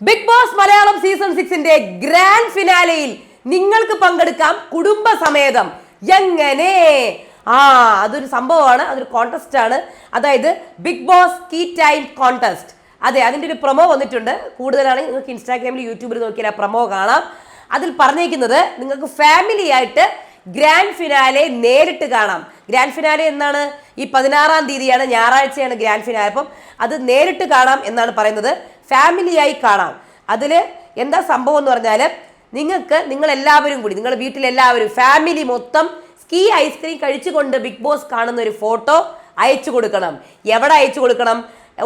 Big Boss Malayalam season സിക്സിന്റെ grand ഫിനാലയിൽ നിങ്ങൾക്ക് പങ്കെടുക്കാം കുടുംബസമേതം. എങ്ങനെ? ആ അതൊരു സംഭവമാണ് അതൊരു കോൺടെസ്റ്റ് ആണ്. അതായത് Bigg Boss key time contest അതെ അതിന്റെ ഒരു പ്രൊമോ വന്നിട്ടുണ്ട്. കൂടുതലാണെങ്കിൽ നിങ്ങൾക്ക് ഇൻസ്റ്റാഗ്രാമിൽ യൂട്യൂബിൽ നോക്കിയാൽ ആ പ്രൊമോ കാണാം. അതിൽ പറഞ്ഞേക്കുന്നത് നിങ്ങൾക്ക് ഫാമിലി ആയിട്ട് ഗ്രാൻഡ് ഫിനാലെ നേരിട്ട് കാണാം. ഗ്രാൻഡ് ഫിനാലെ എന്നാണ് ഈ പതിനാറാം തീയതിയാണ് ഞായറാഴ്ചയാണ് ഗ്രാൻഡ് ഫിനാലെ അപ്പം അത് നേരിട്ട് കാണാം എന്നാണ് പറയുന്നത്. ഫാമിലിയായി കാണാം. അതിൽ എന്താ സംഭവം എന്ന് പറഞ്ഞാൽ നിങ്ങൾക്ക് നിങ്ങൾ എല്ലാവരും കൂടി നിങ്ങളുടെ വീട്ടിലെല്ലാവരും ഫാമിലി മൊത്തം സ്കീ ഐസ്ക്രീം കഴിച്ചുകൊണ്ട് ബിഗ് ബോസ് കാണുന്ന ഒരു ഫോട്ടോ അയച്ചു കൊടുക്കണം. എവിടെ അയച്ചു കൊടുക്കണം?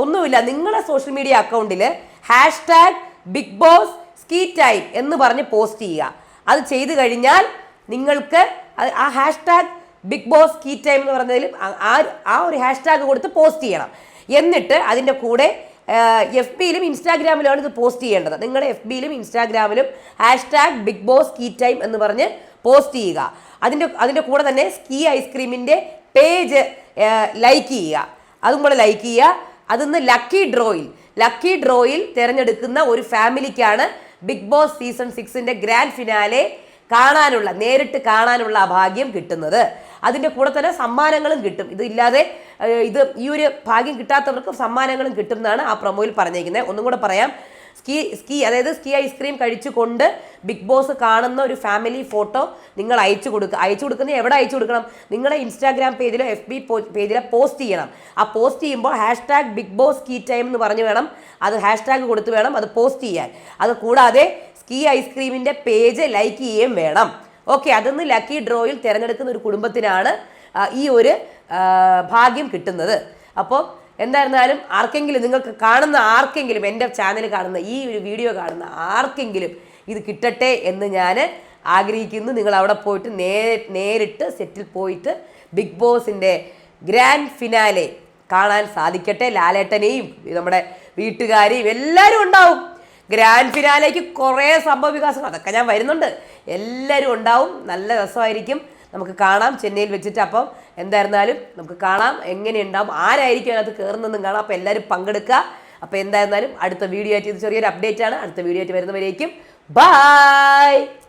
ഒന്നുമില്ല. നിങ്ങളുടെ സോഷ്യൽ മീഡിയ അക്കൗണ്ടിൽ hashtag Bigg Boss Skee time എന്ന് പറഞ്ഞ് പോസ്റ്റ് ചെയ്യുക. അത് ചെയ്തു കഴിഞ്ഞാൽ നിങ്ങൾക്ക് ആ hashtag Bigg Boss key time എന്ന് പറഞ്ഞതിലും ആ- ആ ഒരു ഹാഷ് ടാഗ് കൊടുത്ത് പോസ്റ്റ് ചെയ്യണം. എന്നിട്ട് അതിന്റെ കൂടെ എഫ് ബിയിലും ഇൻസ്റ്റാഗ്രാമിലുമാണ് ഇത് പോസ്റ്റ് ചെയ്യേണ്ടത്. നിങ്ങളുടെ എഫ് ബിയിലും ഇൻസ്റ്റാഗ്രാമിലും hashtag Bigg Boss key time എന്ന് പറഞ്ഞ് പോസ്റ്റ് ചെയ്യുക. അതിന്റെ അതിന്റെ കൂടെ തന്നെ സ്കീ ഐസ്ക്രീമിന്റെ പേജ് ലൈക്ക് ചെയ്യുക. അതും കൂടെ ലൈക്ക് ചെയ്യുക. അതിന്ന് ലക്കി ഡ്രോയിൽ ലക്കി ഡ്രോയിൽ തിരഞ്ഞെടുക്കുന്ന ഒരു ഫാമിലിക്കാണ് ബിഗ് ബോസ് സീസൺ സിക്സിന്റെ ഗ്രാൻഡ് ഫിനാലെ കാണാനുള്ള നേരിട്ട് കാണാനുള്ള ആ ഭാഗ്യം കിട്ടുന്നത്. അതിന്റെ കൂടെ തന്നെ സമ്മാനങ്ങളും കിട്ടും. ഇതില്ലാതെ ഇത് ഈ ഒരു ഭാഗ്യം കിട്ടാത്തവർക്ക് സമ്മാനങ്ങളും കിട്ടും എന്നാണ് ആ പ്രൊമോയിൽ പറഞ്ഞേക്കുന്നത് ഒന്നും കൂടെ പറയാം. സ്കീ സ്കീ അതായത് സ്കീ ഐസ്ക്രീം കഴിച്ചുകൊണ്ട് ബിഗ് ബോസ് കാണുന്ന ഒരു ഫാമിലി ഫോട്ടോ നിങ്ങൾ അയച്ചു കൊടുക്കുക അയച്ചു കൊടുക്കുന്നത് എവിടെ അയച്ചു കൊടുക്കണം? നിങ്ങളുടെ ഇൻസ്റ്റാഗ്രാം പേജിലോ എഫ് ബി പേജിലോ പോസ്റ്റ് ചെയ്യണം. ആ പോസ്റ്റ് ചെയ്യുമ്പോൾ hashtag Bigg Boss key time എന്ന് പറഞ്ഞു വേണം. അത് ഹാഷ്ടാഗ് കൊടുത്ത് വേണം അത് പോസ്റ്റ് ചെയ്യാൻ. അത് കൂടാതെ സ്കീ ഐസ്ക്രീമിന്റെ പേജ് ലൈക്ക് ചെയ്യുകയും വേണം. ഓക്കെ അതൊന്ന് ലക്കി ഡ്രോയിൽ തിരഞ്ഞെടുക്കുന്ന ഒരു കുടുംബത്തിനാണ് ഈ ഒരു ഭാഗ്യം കിട്ടുന്നത്. അപ്പോൾ എന്തായിരുന്നാലും ആർക്കെങ്കിലും നിങ്ങൾക്ക് കാണുന്ന ആർക്കെങ്കിലും എന്റെ ചാനൽ കാണുന്ന ഈ ഒരു വീഡിയോ കാണുന്ന ആർക്കെങ്കിലും ഇത് കിട്ടട്ടെ എന്ന് ഞാൻ ആഗ്രഹിക്കുന്നു. നിങ്ങൾ അവിടെ പോയിട്ട് നേ നേരിട്ട് സെറ്റിൽ പോയിട്ട് ബിഗ് ബോസിന്റെ ഗ്രാൻഡ് ഫിനാലെ കാണാൻ സാധിക്കട്ടെ. ലാലേട്ടനെയും നമ്മുടെ വീട്ടുകാരെയും എല്ലാവരും ഉണ്ടാവും. ഗ്രാൻഡ് ഫിനാലേക്ക് കുറേ സംഭവ വികാസങ്ങൾ. അതൊക്കെ ഞാൻ വരുന്നുണ്ട്. എല്ലാവരും ഉണ്ടാവും. നല്ല രസമായിരിക്കും. നമുക്ക് കാണാം. ചെന്നൈയിൽ വെച്ചിട്ട് അപ്പം എന്തായിരുന്നാലും നമുക്ക് കാണാം. എങ്ങനെയുണ്ടാവും? ആരായിരിക്കും അതിനകത്ത് കയറുന്നതെന്നും കാണാം. അപ്പോൾ എല്ലാവരും പങ്കെടുക്കുക. അപ്പോൾ എന്തായിരുന്നാലും അടുത്ത വീഡിയോ ആയിട്ട് ഇത് ചെറിയൊരു അപ്ഡേറ്റ് ആണ്. അടുത്ത വീഡിയോ ആയിട്ട് വരുന്നവരേക്കും. ബൈ